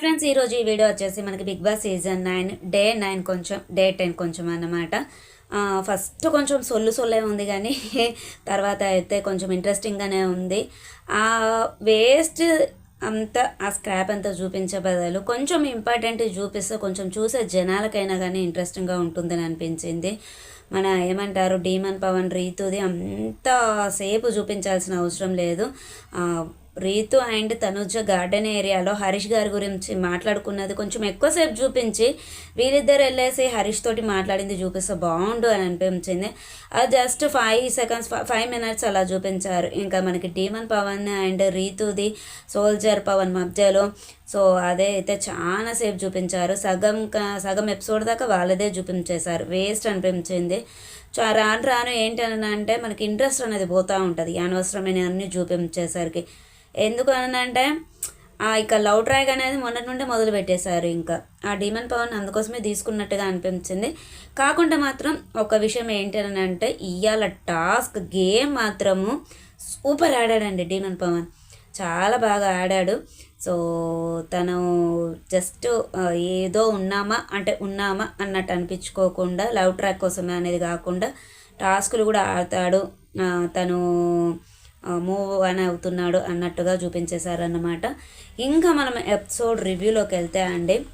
Friends ఈరోజు ఈ video వచ్చేసి మనకి big boss season nine day nine కొంచెం డే టెన్ కొంచెం అన్నమాట. ఫస్ట్ కొంచెం సొల్లు సొల్లే ఉంది కానీ తర్వాత అయితే కొంచెం ఇంట్రెస్టింగ్గానే ఉంది. ఆ వేస్ట్ అంతా ఆ స్క్రాప్ అంతా చూపించే బదులు కొంచెం ఇంపార్టెంట్ చూపిస్తే కొంచెం చూసే జనాలకైనా కానీ ఇంట్రెస్టింగ్గా ఉంటుందని అనిపించింది. మన ఏమంటారు డీమన్ పవన్ రీతుది అంత సేపు చూపించాల్సిన అవసరం లేదు. రీతు అండ్ తనుజ గార్డెన్ ఏరియాలో హరీష్ గారి గురించి మాట్లాడుకున్నది కొంచెం ఎక్కువసేపు చూపించి వీరిద్దరు వెళ్ళేసి హరీష్ తోటి మాట్లాడింది చూపిస్తే బాగుండు అని అనిపించింది. అది just five seconds five minutes అలా చూపించారు. ఇంకా మనకి డీమన్ పవన్ అండ్ రీతుది సోల్జర్ పవన్ మధ్యలో. సో అదే అయితే చాలా సేపు చూపించారు. సగం సగం ఎపిసోడ్ దాకా వాళ్ళదే చూపించేశారు. వేస్ట్ అనిపించింది. సో రాను రాను ఏంటి అంటే మనకి ఇంట్రెస్ట్ అనేది పోతూ ఉంటుంది. అనవసరమైన అన్ని చూపించేసరికి. ఎందుకు అనంటే అంటే ఆ ఇక లవ్ ట్రాక్ అనేది మొన్నటి నుండి మొదలు పెట్టేశారు ఇంకా. ఆ డీమన్ పవన్ అందుకోసమే తీసుకున్నట్టుగా అనిపించింది. కాకుండా మాత్రం ఒక విషయం ఏంటి అంటే ఇవాళ టాస్క్ గేమ్ మాత్రము సూపర్ ఆడాడండి డీమన్ పవన్. చాలా బాగా ఆడాడు. సో తను జస్ట్ ఏదో ఉన్నామా అంటే ఉన్నామా అన్నట్టు అనిపించుకోకుండా లవ్ ట్రాక్ కోసమే అనేది కాకుండా టాస్కులు కూడా ఆడతాడు. తను మూవ్ అని అవుతున్నాడు అన్నట్టుగా చూపించేశారన్నమాట. ఇంకా మనం ఎపిసోడ్ రివ్యూలోకి వెళ్తే అండి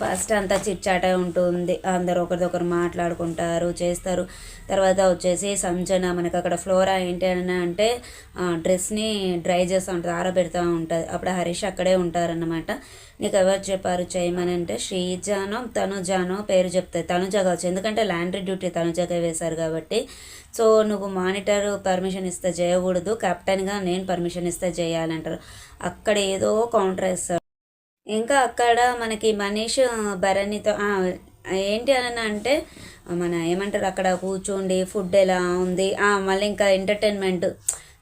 ఫస్ట్ అంతా చిట్చాట ఉంటుంది. అందరు ఒకరిదొకరు మాట్లాడుకుంటారు చేస్తారు. తర్వాత వచ్చేసి సంజన మనకి అక్కడ ఫ్లోరా ఏంటి అని అంటే డ్రెస్ని డ్రై చేస్తూ ఉంటుంది ఆరబెడతా ఉంటుంది. అప్పుడు హరీష్ అక్కడే ఉంటారన్నమాట. నీకు ఎవరు చెప్పారు చేయమని అంటే శ్రీజానో తనుజానో పేరు చెప్తాయి తనుజ కావచ్చు. ఎందుకంటే ల్యాండ్రీ డ్యూటీ తనుజగా వేశారు కాబట్టి. సో నువ్వు మానిటర్ పర్మిషన్ ఇస్తే చేయకూడదు. కెప్టెన్గా నేను పర్మిషన్ ఇస్తే చేయాలంటారు. అక్కడ ఏదో కౌంటర్ వేస్తారు ఇంకా అక్కడ మనకి మనీష్ భరణితో ఏంటి అని అంటే మన ఏమంటారు అక్కడ కూర్చోండి ఫుడ్ ఎలా ఉంది? మళ్ళీ ఇంకా entertainment.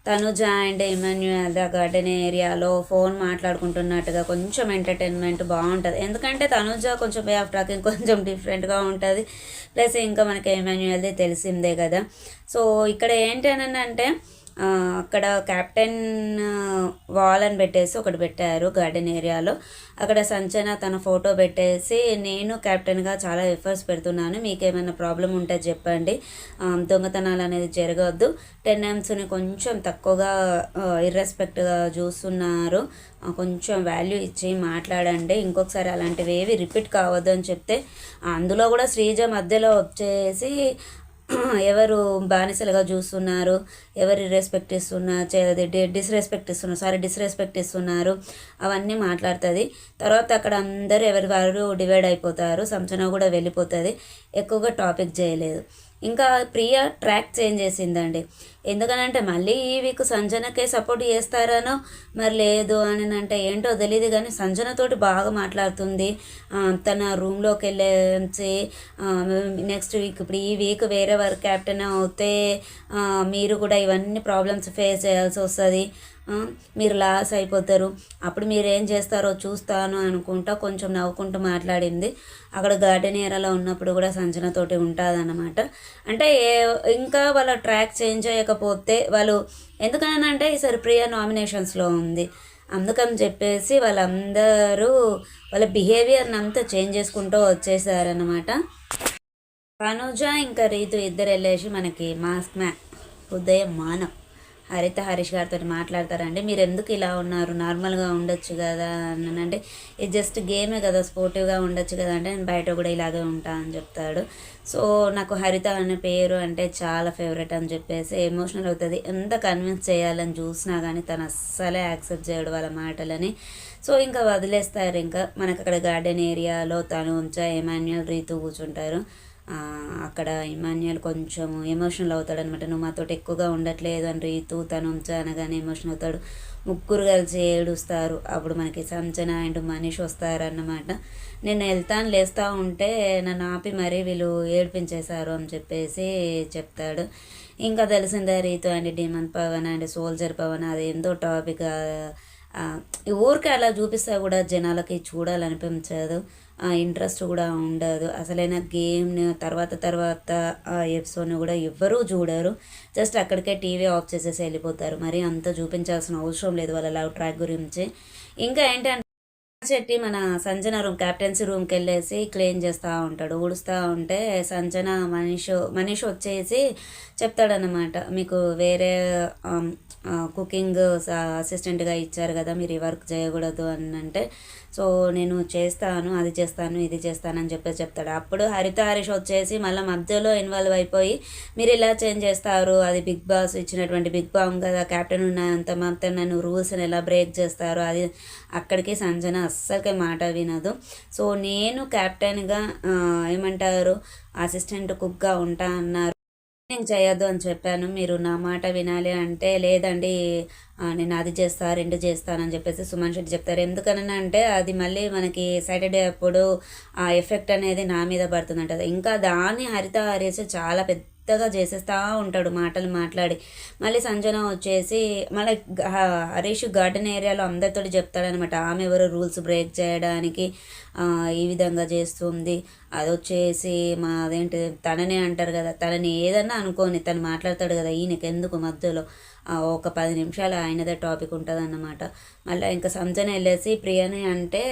Tanuja and Emmanuel the garden ఏరియాలో ఫోన్ మాట్లాడుకుంటున్నట్టుగా కొంచెం ఎంటర్టైన్మెంట్ బాగుంటుంది. ఎందుకంటే తనుజ కొంచెం వే ఆఫ్ టాకింగ్ కొంచెం డిఫరెంట్గా ఉంటుంది. ప్లస్ ఇంకా మనకి ఇమాన్యుయల్ది తెలిసిందే కదా. సో ఇక్కడ ఏంటి అని అంటే అక్కడ క్యాప్టెన్ వాల్ అని పెట్టేసి ఒకటి పెట్టారు గార్డెన్ ఏరియాలో. అక్కడ సంచన తన ఫోటో పెట్టేసి నేను క్యాప్టెన్గా చాలా ఎఫర్ట్స్ పెడుతున్నాను మీకు ఏమైనా ప్రాబ్లం ఉంటే చెప్పండి. దొంగతనాలు అనేది జరగవద్దు టెన్ ఎమ్స్ని కొంచెం తక్కువగా ఇర్రెస్పెక్ట్గా చూస్తున్నారు. కొంచెం వాల్యూ ఇచ్చి మాట్లాడండి. ఇంకొకసారి అలాంటివి ఏవి రిపీట్ కావద్దు అని చెప్తే అందులో కూడా శ్రీజ మధ్యలో వచ్చేసి ఎవరు బానిసలుగా చూస్తున్నారు ఎవరు రెస్పెక్ట్ ఇస్తున్నారు డిస్రెస్పెక్ట్ ఇస్తున్నారు సారీ డిస్రెస్పెక్ట్ ఇస్తున్నారు అవన్నీ మాట్లాడుతుంది. తర్వాత అక్కడ అందరూ ఎవరి వారు డివైడ్ అయిపోతారు సంచన కూడా వెళ్ళిపోతుంది. ఎక్కువగా టాపిక్ చేయలేదు. ఇంకా ప్రియ ట్రాక్ చేంజ్ చేసిందండి. ఎందుకనంటే మళ్ళీ ఈ వీక్ సంజనకే సపోర్ట్ చేస్తారనో మరి లేదు అని అంటే ఏంటో తెలియదు కానీ సంజనతోటి బాగా మాట్లాడుతుంది. తన రూమ్లోకి వెళ్ళేసి నెక్స్ట్ వీక్ ఇప్పుడు ఈ వీక్ వేరే వర్క్ క్యాప్టెన్ అవుతే మీరు కూడా ఇవన్నీ ప్రాబ్లమ్స్ ఫేస్ చేయాల్సి వస్తుంది. మీరు లాస్ అయిపోతారు. అప్పుడు మీరు ఏం చేస్తారో చూస్తాను అనుకుంటా కొంచెం నవ్వుకుంటూ మాట్లాడింది. అక్కడ గార్డెన్ ఏరియాలో ఉన్నప్పుడు కూడా సంజనతోటి ఉంటుందన్నమాట. అంటే ఏ- ఇంకా వాళ్ళ ట్రాక్ చేంజ్ అయ్యకపోతే వాళ్ళు ఎందుకనంటే ఈసారి ప్రియ నామినేషన్స్లో ఉంది. అందుకని చెప్పేసి వాళ్ళందరూ వాళ్ళ బిహేవియర్ని అంతా చేంజ్ చేసుకుంటూ వచ్చేసారనమాట తనుజ ఇంకా రీతు ఇద్దరు వెళ్ళేసి మనకి మాస్క్ మ్యా ఉదయం మానవ్ హరిత హరీష్ గారితో మాట్లాడతారండి. మీరు ఎందుకు ఇలా ఉన్నారు? నార్మల్గా ఉండొచ్చు కదా అని. అంటే ఇది జస్ట్ గేమే కదా స్పోర్టివ్గా ఉండొచ్చు కదా అంటే నేను బయట కూడా ఇలాగే ఉంటా అని చెప్తాడు. సో నాకు హరిత అనే పేరు అంటే చాలా ఫేవరెట్ అని చెప్పేసి ఎమోషనల్ అవుతుంది. ఎంత కన్విన్స్ చేయాలని చూసినా కానీ తను అస్సలే యాక్సెప్ట్ చేయడు వాళ్ళ మాటలని. సో ఇంకా వదిలేస్తారు ఇంకా. మనకు అక్కడ గార్డెన్ ఏరియాలో తను ఉంచా ఎమాన్యుయల్ రీతు కూర్చుంటారు. అక్కడ ఇమాన్యుయల్ కొంచెం ఎమోషనల్ అవుతాడు అనమాట నువ్వు మాతో ఎక్కువగా ఉండట్లేదు అని రీతు తను అనగానే ఎమోషన్ అవుతాడు. ముగ్గురు కలిసి ఏడుస్తారు. అప్పుడు మనకి సంచన అండ్ మనీష్ వస్తారన్నమాట. నేను వెళ్తాను లేస్తూ ఉంటే నన్ను ఆపి మరీ వీళ్ళు ఏడిపించేశారు అని చెప్పేసి చెప్తాడు. ఇంకా తెలిసిందే Ritu and demon Pavan and soldier Pavan అదేందో టాపిక్. ఊరికే అలా చూపిస్తే కూడా జనాలకి చూడాలనిపించదు. ఇంట్రెస్ట్ కూడా ఉండదు. అసలైన గేమ్ని తర్వాత తర్వాత ఆ ఎపిసోడ్ని కూడా ఎవ్వరూ చూడరు. జస్ట్ అక్కడికే టీవీ ఆఫ్ చేసేసి వెళ్ళిపోతారు. మరి అంత చూపించాల్సిన అవసరం లేదు వాళ్ళ లవ్ ట్రాక్ గురించి. ఇంకా ఏంటంటే శెట్టి మన సంజన రూమ్ క్యాప్టెన్సీ రూమ్కి వెళ్ళేసి క్లీన్ చేస్తూ ఉంటాడు. ఊడుస్తూ ఉంటే సంజన మనీష్ మనీష్ వచ్చేసి చెప్తాడనమాట మీకు వేరే కుకింగ్ స- అసిస్టెంట్గా ఇచ్చారు కదా మీరు ఈ వర్క్ చేయకూడదు అని అంటే సో నేను చేస్తాను అది చేస్తాను ఇది చేస్తాను అని చెప్పేసి చెప్తాడు. అప్పుడు హరిత హరీష్ వచ్చేసి మళ్ళీ మధ్యలో ఇన్వాల్వ్ అయిపోయి మీరు ఇలా చేంజ్ చేస్తారు అది బిగ్ బాస్ ఇచ్చినటువంటి బిగ్ బామ్ కదా కెప్టెన్ ఉన్నంత మాత్రం నన్ను రూల్స్ని ఎలా బ్రేక్ చేస్తారు అది అక్కడికి సంజన అస్సలకే మాట వినదు. సో నేను క్యాప్టెన్గా ఏమంటారు అసిస్టెంట్ కుక్గా ఉంటా అన్నారు. నేను చేయొద్దు అని చెప్పాను. మీరు నా మాట వినాలి అంటే లేదండి నేను అది చేస్తా రెండు చేస్తానని చెప్పేసి సుమన్ శెట్టి చెప్తారు. ఎందుకనని అంటే అది మళ్ళీ మనకి సాటర్డే అప్పుడు ఆ ఎఫెక్ట్ అనేది నా మీద పడుతుందంట. ఇంకా దాన్ని హరిత హరీష్ చాలా పెద్దగా చేసేస్తూ ఉంటాడు మాటలు మాట్లాడి. మళ్ళీ సంజన వచ్చేసి మళ్ళీ హరీష్ గార్డెన్ ఏరియాలో అందరితో చెప్తాడనమాట. ఆమె ఎవరు రూల్స్ బ్రేక్ చేయడానికి ఈ విధంగా చేస్తుంది. అది వచ్చేసి మా అదేంటి తననే అంటారు కదా. తనని ఏదన్నా అనుకోని తను మాట్లాడతాడు కదా ఈయనకి ఎందుకు మధ్యలో? ఒక పది నిమిషాలు ఆయనదే టాపిక్ ఉంటుంది అన్నమాట మళ్ళీ ఇంకా సంజన వెళ్ళేసి ప్రియని అంటే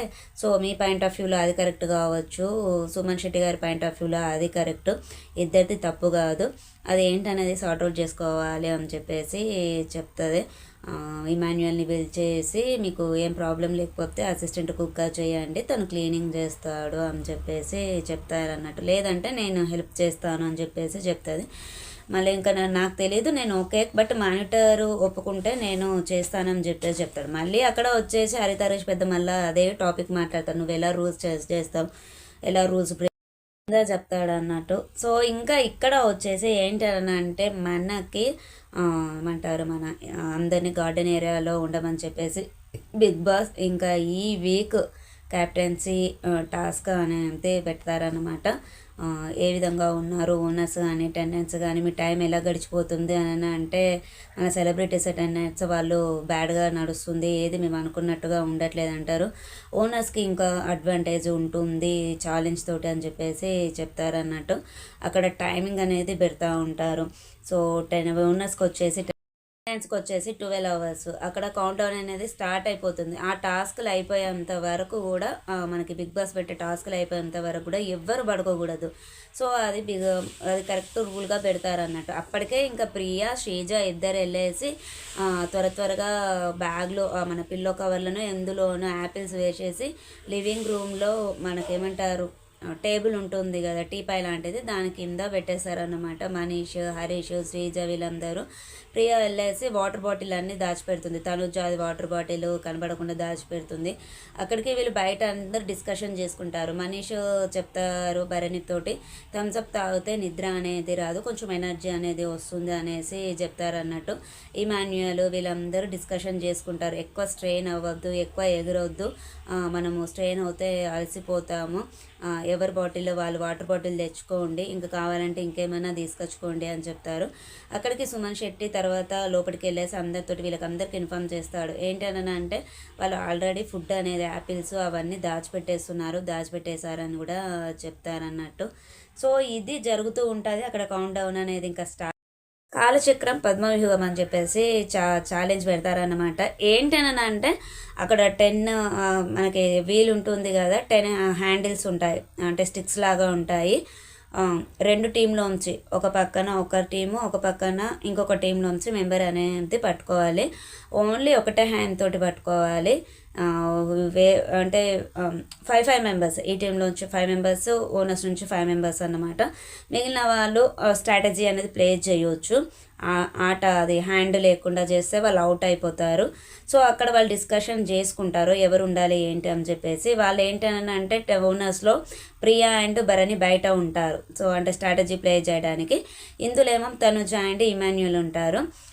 సో మీ పాయింట్ ఆఫ్ వ్యూలో అది కరెక్ట్ కావచ్చు. సుమన్ శెట్టి గారి పాయింట్ ఆఫ్ వ్యూలో అది కరెక్ట్ ఇద్దరిది తప్పు కాదు. అది ఏంటనేది సార్ట్అవుట్ చేసుకోవాలి అని చెప్పేసి చెప్తుంది. ఇమాన్యువల్ని పిలిచేసి మీకు ఏం ప్రాబ్లం లేకపోతే అసిస్టెంట్ కుక్గా చేయండి. తను క్లీనింగ్ చేస్తాడు అని చెప్పేసి చెప్తారన్నట్టు. లేదంటే నేను హెల్ప్ చేస్తాను అని చెప్పేసి చెప్తుంది. మళ్ళీ ఇంకా నాకు తెలియదు నేను ఓకే బట్ మానిటర్ ఒప్పుకుంటే నేను చేస్తానని చెప్పేసి చెప్తాడు. మళ్ళీ అక్కడ వచ్చేసి హరితరేష్ పెద్ద మళ్ళీ అదే టాపిక్ మాట్లాడతాను నువ్వు ఎలా రూల్స్ చేస్తావు? ఎలా రూల్స్ బ్రేక్ చెప్తాడు అన్నట్టు. సో ఇంకా ఇక్కడ వచ్చేసి ఏంటి అంటే మనకి ఏమంటారు మన అందరినీ గార్డెన్ ఏరియాలో ఉండమని చెప్పేసి బిగ్ బాస్ ఇంకా ఈ వీక్ క్యాప్టెన్సీ టాస్క్ అనేది పెడతారనమాట ఏ విధంగా ఉన్నారు ఓనర్స్ కానీ టెండెన్స్ కానీ మీ టైం ఎలా గడిచిపోతుంది అని అంటే మన సెలబ్రిటీస్ టెండెన్స్ వాళ్ళు బ్యాడ్గా నడుస్తుంది ఏది మేము అనుకున్నట్టుగా ఉండట్లేదు అంటారు. ఓనర్స్కి ఇంకా అడ్వాంటేజ్ ఉంటుంది ఛాలెంజ్ తోటి అని చెప్పేసి చెప్తారన్నట్టు. అక్కడ టైమింగ్ అనేది పెడతా ఉంటారు. సో టెన్ ఓనర్స్కి వచ్చేసి టెన్స్కి వచ్చేసి ట్వెల్వ్ అవర్స్. అక్కడ కౌంటౌన్ అనేది స్టార్ట్ అయిపోతుంది. ఆ టాస్క్లు అయిపోయేంత వరకు కూడా మనకి బిగ్ బాస్ పెట్టే టాస్క్లు అయిపోయేంత వరకు కూడా ఎవ్వరు పడుకోకూడదు. సో అది బిగ్ అది కరెక్ట్ రూల్గా పెడతారు అన్నట్టు అప్పటికే ఇంకా ప్రియా శ్రీజ ఇద్దరు వెళ్ళేసి త్వర త్వరగా బ్యాగ్లో మన పిల్లో కవర్లను ఎందులోనూ యాపిల్స్ వేసేసి లివింగ్ రూమ్లో మనకేమంటారు? టేబుల్ ఉంటుంది కదా టీపాయ్ లాంటిది దాని కింద పెట్టేశారన్నమాట మనీష్ హరీష్ శ్రీజ వీళ్ళందరూ. ప్రియ వెళ్ళేసి వాటర్ బాటిల్ అన్నీ దాచిపెడుతుంది. తనుజ అది వాటర్ బాటిల్ కనబడకుండా దాచిపెడుతుంది. అక్కడికి వీళ్ళు బయట అందరు డిస్కషన్ చేసుకుంటారు. మనీష్ చెప్తారు భరణితోటి థమ్స్అప్ తాగితే నిద్ర అనేది రాదు కొంచెం ఎనర్జీ అనేది వస్తుంది అనేసి చెప్తారన్నట్టు ఈ మాన్యువల్ వీళ్ళందరూ డిస్కషన్ చేసుకుంటారు. ఎక్కువ స్ట్రెయిన్ అవ్వద్దు ఎక్కువ ఎగురవద్దు మనము స్ట్రెయిన్ అవుతే అలసిపోతాము ఎవరి బాటిల్లో వాళ్ళు వాటర్ బాటిల్ తెచ్చుకోండి ఇంకా కావాలంటే ఇంకేమైనా తీసుకొచ్చుకోండి అని చెప్తారు. అక్కడికి సుమన్ శెట్టి తర్వాత లోపలికి వెళ్ళేసి అందరితోటి వీళ్ళకి అందరికి ఇన్ఫామ్ చేస్తాడు ఏంటనని అంటే వాళ్ళు ఆల్రెడీ ఫుడ్ అనేది యాపిల్స్ అవన్నీ దాచిపెట్టేస్తున్నారు దాచిపెట్టేశారని కూడా చెప్తారన్నట్టు. సో ఇది జరుగుతూ ఉంటుంది. అక్కడ కౌంట్ డౌన్ అనేది ఇంకా స్టార్ట్ కాలచక్రం పద్మవ్యూహం అని చెప్పేసి చా ఛాలెంజ్ పెడతారనమాట ఏంటనని అంటే అక్కడ టెన్ మనకి వీల్ ఉంటుంది కదా టెన్ హ్యాండిల్స్ ఉంటాయి. అంటే స్టిక్స్ లాగా ఉంటాయి. రెండు టీంలోంచి ఒక పక్కన ఒక టీము ఒక పక్కన ఇంకొక టీంలోంచి మెంబర్ అనేది పట్టుకోవాలి. ఓన్లీ ఒకటే హ్యాండ్ తోటి పట్టుకోవాలి. వే అంటే ఫైవ్ ఫైవ్ మెంబర్స్ ఈ టీంలోంచి ఫైవ్ మెంబర్స్ ఓనర్స్ నుంచి ఫైవ్ మెంబర్స్ అన్నమాట. మిగిలిన వాళ్ళు స్ట్రాటజీ అనేది ప్లే చేయొచ్చు. ఆట అది హ్యాండ్ లేకుండా చేస్తే వాళ్ళు అవుట్ అయిపోతారు. సో అక్కడ వాళ్ళు డిస్కషన్ చేసుకుంటారు ఎవరు ఉండాలి ఏంటి అని చెప్పేసి. వాళ్ళు ఏంటని అంటే ఓనర్స్లో ప్రియా అండ్ భరణి బయట ఉంటారు. సో అంటే స్ట్రాటజీ ప్లే చేయడానికి. ఇందులో ఏమో తనుజ అండ్ ఇమాన్యుల్ ఉంటారు.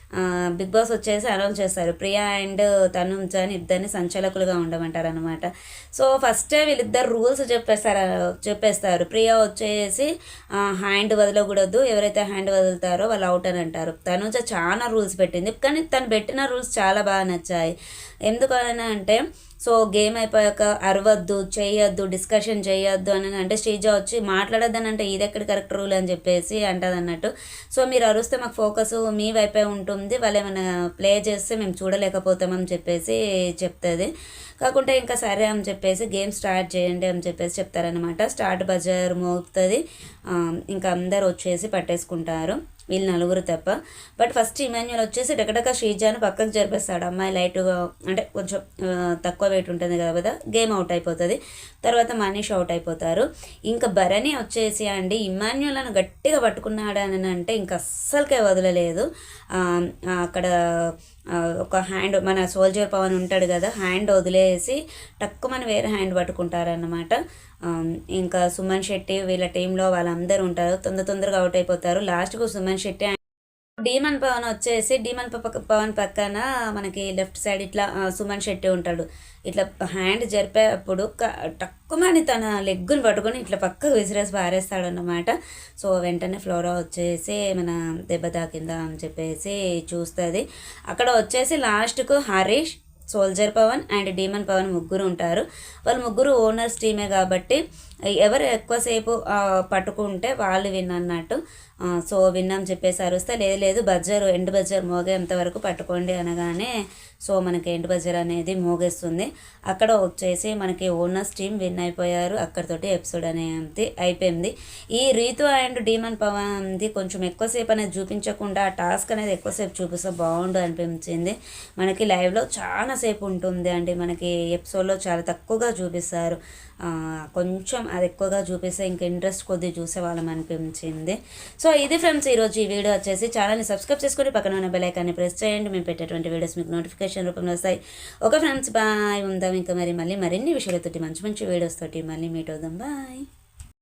బిగ్ బాస్ వచ్చేసి అనౌన్స్ చేస్తారు. ప్రియా అండ్ తనుజ అని ఇద్దరిని సంచలకులుగా ఉండమంటారు అనమాట సో ఫస్టే వీళ్ళిద్దరు రూల్స్ చెప్పేస్తారు చెప్పేస్తారు. ప్రియా వచ్చేసి హ్యాండ్ వదలకూడదు. ఎవరైతే హ్యాండ్ వదులుతారో వాళ్ళు అవుట్ అని అంటారు. తనుజ చాలా రూల్స్ పెట్టింది. కానీ తను పెట్టిన రూల్స్ చాలా బాగా నచ్చాయి. ఎందుకని అంటే సో గేమ్ అయిపోయాక అరవద్దు చేయొద్దు డిస్కషన్ చేయొద్దు అని అంటే శ్రీజ వచ్చి మాట్లాడొద్దని అంటే ఇది ఎక్కడ కరెక్ట్ రూల్ అని చెప్పేసి అంటది అన్నట్టు. సో మీరు అరుస్తే మాకు ఫోకస్ మీ వైపే ఉంటుంది వాళ్ళు ఏమైనా ప్లే చేస్తే మేము చూడలేకపోతామని చెప్పేసి చెప్తుంది. కాకుంటే ఇంకా సరే అని చెప్పేసి గేమ్ స్టార్ట్ చేయండి అని చెప్పేసి చెప్తారనమాట స్టార్ట్ బజార్ మోగుతుంది. ఇంకా అందరు వచ్చేసి పట్టేసుకుంటారు. వీళ్ళు నలుగురు తప్ప. బట్ ఫస్ట్ ఇమాన్యుల్ వచ్చేసి డకడక శ్రీజాను పక్కకు జరిపేస్తాడు. అమ్మాయి లైట్గా అంటే కొంచెం తక్కువ వెయిట్ ఉంటుంది కదా గేమ్ అవుట్ అయిపోతుంది. తర్వాత మనీష్ అవుట్ అయిపోతారు. ఇంకా భరణి వచ్చేసి అండి ఇమాన్యులను గట్టిగా పట్టుకున్నాడని అని అంటే ఇంకా అస్సలకే వదలలేదు. అక్కడ ఒక హ్యాండ్ మన సోల్జర్ పవన్ ఉంటాడు కదా హ్యాండ్ వదిలేసి టక్కుమని వేరే హ్యాండ్ పట్టుకుంటారన్నమాట. ఇంకా సుమన్ శెట్టి వీళ్ళ టీంలో వాళ్ళందరూ ఉంటారు. తొందర తొందరగా అవుట్ అయిపోతారు. లాస్ట్కు సుమన్ శెట్టి డీమన్ పవన్ వచ్చేసి డీమన్ పక్క పవన్ పక్కన మనకి లెఫ్ట్ సైడ్ ఇట్లా సుమన్ శెట్టి ఉంటాడు. ఇట్లా హ్యాండ్ జరిపేప్పుడు టక్కుమని తన లెగ్గుని పట్టుకొని ఇట్లా పక్కకు విసిరేసి పారేస్తాడు అన్నమాట సో వెంటనే ఫ్లోరా వచ్చేసి మన దెబ్బ తాకిందా అని చెప్పేసి చూస్తుంది. అక్కడ వచ్చేసి లాస్ట్కు Harish soldier Pavan and demon Pavan ముగ్గురు ఉంటారు. వాళ్ళు ముగ్గురు ఓనర్స్ టీమే కాబట్టి ఎవరు ఎక్కువసేపు పట్టుకుంటే వాళ్ళు విన్ అన్నట్టు సో విన్నాం చెప్పేసి అరుస్తే లేదు లేదు బజ్జర్ ఎండు బజ్జర్ మోగేంత వరకు పట్టుకోండి అనగానే సో మనకి ఎండు బజ్జర్ అనేది మోగేస్తుంది. అక్కడ వచ్చేసి మనకి ఓనర్స్ టీమ్ విన్ అయిపోయారు అక్కడితోటి ఎపిసోడ్ అనేది అయిపోయింది. ఈ రీతు అండ్ డీమన్ పవన్ది కొంచెం ఎక్కువసేపు అనేది చూపించకుండా ఆ టాస్క్ అనేది ఎక్కువసేపు చూపిస్తే బాగుండు అనిపించింది. మనకి లైవ్లో చాలాసేపు ఉంటుంది అండి మనకి ఎపిసోడ్లో చాలా తక్కువగా చూపిస్తారు. కొంచెం అది ఎక్కువగా చూపిస్తే ఇంక ఇంట్రెస్ట్ కొద్ది చూసే వాళ్ళం అనిపించింది. సో ఇది ఫ్రెండ్స్ ఈరోజు ఈ వీడియో వచ్చేసి ఛానల్ని సబ్స్క్రైబ్ చేసుకొని పక్కన ఉన్న బెలైకాన్ని ప్రెస్ చేయండి. మేము పెట్టేటువంటి వీడియోస్ మీకు నోటిఫికేషన్ రూపంలో వస్తాయి. ఓకే ఫ్రెండ్స్ బాయ్ ఉందాం ఇంకా మరి మళ్ళీ మరిన్ని విషయాలతోటి మంచి మంచి వీడియోస్ తోటి మళ్ళీ మీట్ అవుదాం. బాయ్